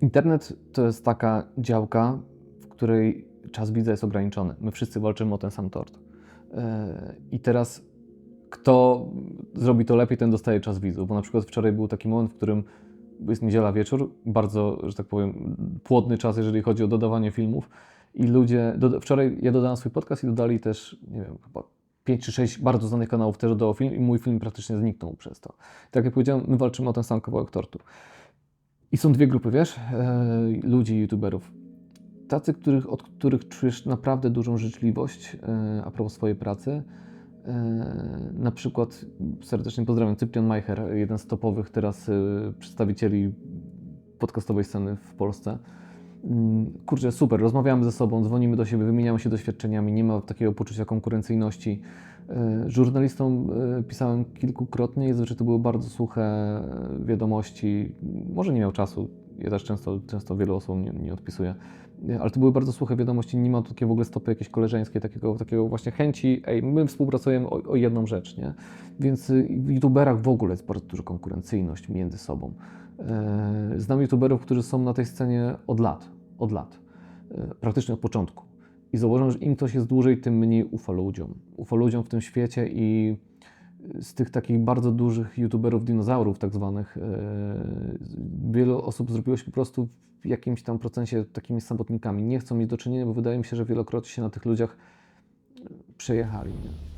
Internet to jest taka działka, w której czas widza jest ograniczony. My wszyscy walczymy o ten sam tort. Yy, I teraz kto zrobi to lepiej, ten dostaje czas widzów. Bo na przykład wczoraj był taki moment, w którym jest niedziela wieczór, bardzo, że tak powiem, płodny czas, jeżeli chodzi o dodawanie filmów. I ludzie, doda- wczoraj ja dodałem swój podcast i dodali też, nie wiem, chyba 5 czy 6 bardzo znanych kanałów też dodało film i mój film praktycznie zniknął przez to. Tak jak powiedziałem, my walczymy o ten sam kawałek tortu. I są dwie grupy, wiesz, e, ludzi, youtuberów. Tacy, których, od których czujesz naprawdę dużą życzliwość e, a propos swojej pracy. E, na przykład serdecznie pozdrawiam Cyprian Majcher, jeden z topowych teraz przedstawicieli podcastowej sceny w Polsce. Mm, Kurczę, super, rozmawiamy ze sobą, dzwonimy do siebie, wymieniamy się doświadczeniami, nie ma takiego poczucia konkurencyjności. E, Żurnalistom e, pisałem kilkukrotnie i zazwyczaj to były bardzo suche e, wiadomości. Może nie miał czasu, ja też często, często wielu osobom nie, nie odpisuję, E, ale to były bardzo suche wiadomości, nie ma takiej w ogóle stopy jakiejś koleżeńskiej, takiego, takiego właśnie chęci, ej, my współpracujemy o, o jedną rzecz, nie? Więc w youtuberach w ogóle jest bardzo duża konkurencyjność między sobą. E, Znam youtuberów, którzy są na tej scenie od lat, od lat, e, praktycznie od początku. I zauważam, że im ktoś jest dłużej, tym mniej ufa ludziom. Ufa ludziom w tym świecie i z tych takich bardzo dużych youtuberów dinozaurów tak zwanych, e, wielu osób zrobiło się po prostu w jakimś tam procencie takimi samotnikami. Nie chcą mieć do czynienia, bo wydaje mi się, że wielokrotnie się na tych ludziach przejechali. Nie?